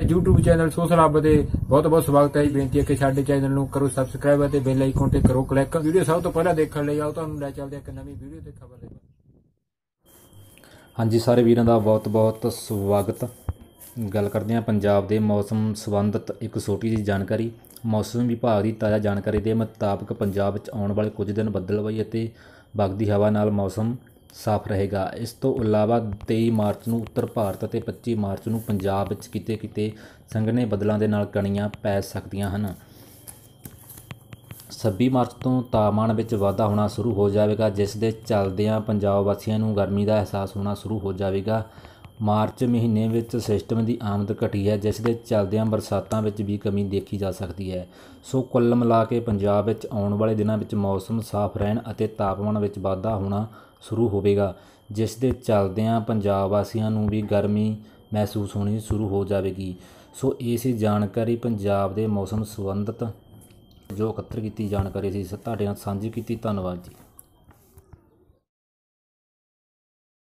YouTube channel social ਦੇ ਬਹੁਤ ਬਹੁਤ ਸਵਾਗਤ ਹੈ ਜੀ। ਬੇਨਤੀ ਹੈ ਕਿ ਸਾਡੇ ਚੈਨਲ ਨੂੰ ਕਰੋ ਸਬਸਕ੍ਰਾਈਬ ਅਤੇ ਬੈਲ ਆਈਕਨ ਤੇ ਕਰੋ ਕਲਿੱਕ ਵੀਡੀਓ ਸਭ ਤੋਂ ਪਹਿਲਾਂ ਦੇਖਣ ਲਈ ਆਓ, ਤੁਹਾਨੂੰ ਲੈ ਚੱਲਦੇ ਹਾਂ ਇੱਕ ਨਵੀਂ ਵੀਡੀਓ ਤੇ ਖਬਰ ਦੇ ਹਾਂਜੀ, ਸਾਰੇ ਵੀਰਾਂ ਦਾ ਬਹੁਤ-ਬਹੁਤ ਸਵਾਗਤ। ਗੱਲ ਕਰਦੇ ਹਾਂ ਪੰਜਾਬ ਦੇ ਮੌਸਮ ਸੰਬੰਧਤ ਇੱਕ ਛੋਟੀ ਜਿਹੀ ਜਾਣਕਾਰੀ। ਮੌਸਮ ਵਿਭਾਗ ਦੀ ਤਾਜ਼ਾ ਜਾਣਕਾਰੀ ਦੇ ਮੁਤਾਬਕ ਪੰਜਾਬ ਵਿੱਚ ਆਉਣ ਵਾਲੇ ਕੁਝ ਦਿਨ ਬੱਦਲਬਾਈ ਅਤੇ ਵਗਦੀ ਹਵਾ ਨਾਲ ਮੌਸਮ ਸਾਫ਼ ਰਹੇਗਾ। ਇਸ ਤੋਂ ਇਲਾਵਾ ਤੇਈ ਮਾਰਚ ਨੂੰ ਉੱਤਰ ਭਾਰਤ ਅਤੇ 25 ਮਾਰਚ ਨੂੰ ਪੰਜਾਬ ਵਿੱਚ ਕਿਤੇ-ਕਿਤੇ ਸੰਘਣੇ ਬੱਦਲਾਂ ਦੇ ਨਾਲ ਕਣੀਆਂ ਪੈ ਸਕਦੀਆਂ ਹਨ। 26 ਮਾਰਚ ਤੋਂ ਤਾਪਮਾਨ ਵਿੱਚ ਵਾਧਾ ਹੋਣਾ ਸ਼ੁਰੂ ਹੋ ਜਾਵੇਗਾ, ਜਿਸ ਦੇ ਚੱਲਦਿਆਂ ਪੰਜਾਬ ਵਾਸੀਆਂ ਨੂੰ ਗਰਮੀ ਦਾ ਅਹਿਸਾਸ ਹੋਣਾ ਸ਼ੁਰੂ ਹੋ ਜਾਵੇਗਾ। ਮਾਰਚ ਮਹੀਨੇ ਵਿੱਚ ਸਿਸਟਮ ਦੀ ਆਮਦ ਘਟੀ ਹੈ, ਜਿਸ ਦੇ ਚਲਦਿਆਂ ਬਰਸਾਤਾਂ ਵਿੱਚ ਵੀ ਕਮੀ ਦੇਖੀ ਜਾ ਸਕਦੀ ਹੈ। ਸੋ ਕੁੱਲ ਮਿਲਾ ਕੇ ਪੰਜਾਬ ਵਿੱਚ ਆਉਣ ਵਾਲੇ ਦਿਨਾਂ ਵਿੱਚ ਮੌਸਮ ਸਾਫ਼ ਰਹਿਣ ਅਤੇ ਤਾਪਮਾਨ ਵਿੱਚ ਵਾਧਾ ਹੋਣਾ ਸ਼ੁਰੂ ਹੋਵੇਗਾ, ਜਿਸ ਦੇ ਚਲਦਿਆਂ ਪੰਜਾਬ ਵਾਸੀਆਂ ਨੂੰ ਵੀ ਗਰਮੀ ਮਹਿਸੂਸ ਹੋਣੀ ਸ਼ੁਰੂ ਹੋ ਜਾਵੇਗੀ। ਸੋ ਇਹ ਸੀ ਜਾਣਕਾਰੀ ਪੰਜਾਬ ਦੇ ਮੌਸਮ ਸੰਬੰਧਿਤ ਜੋ ਇਕੱਤਰ ਕੀਤੀ ਜਾਣਕਾਰੀ ਸੀ, ਤੁਹਾਡੇ ਨਾਲ ਸਾਂਝੀ ਕੀਤੀ। ਧੰਨਵਾਦ ਜੀ।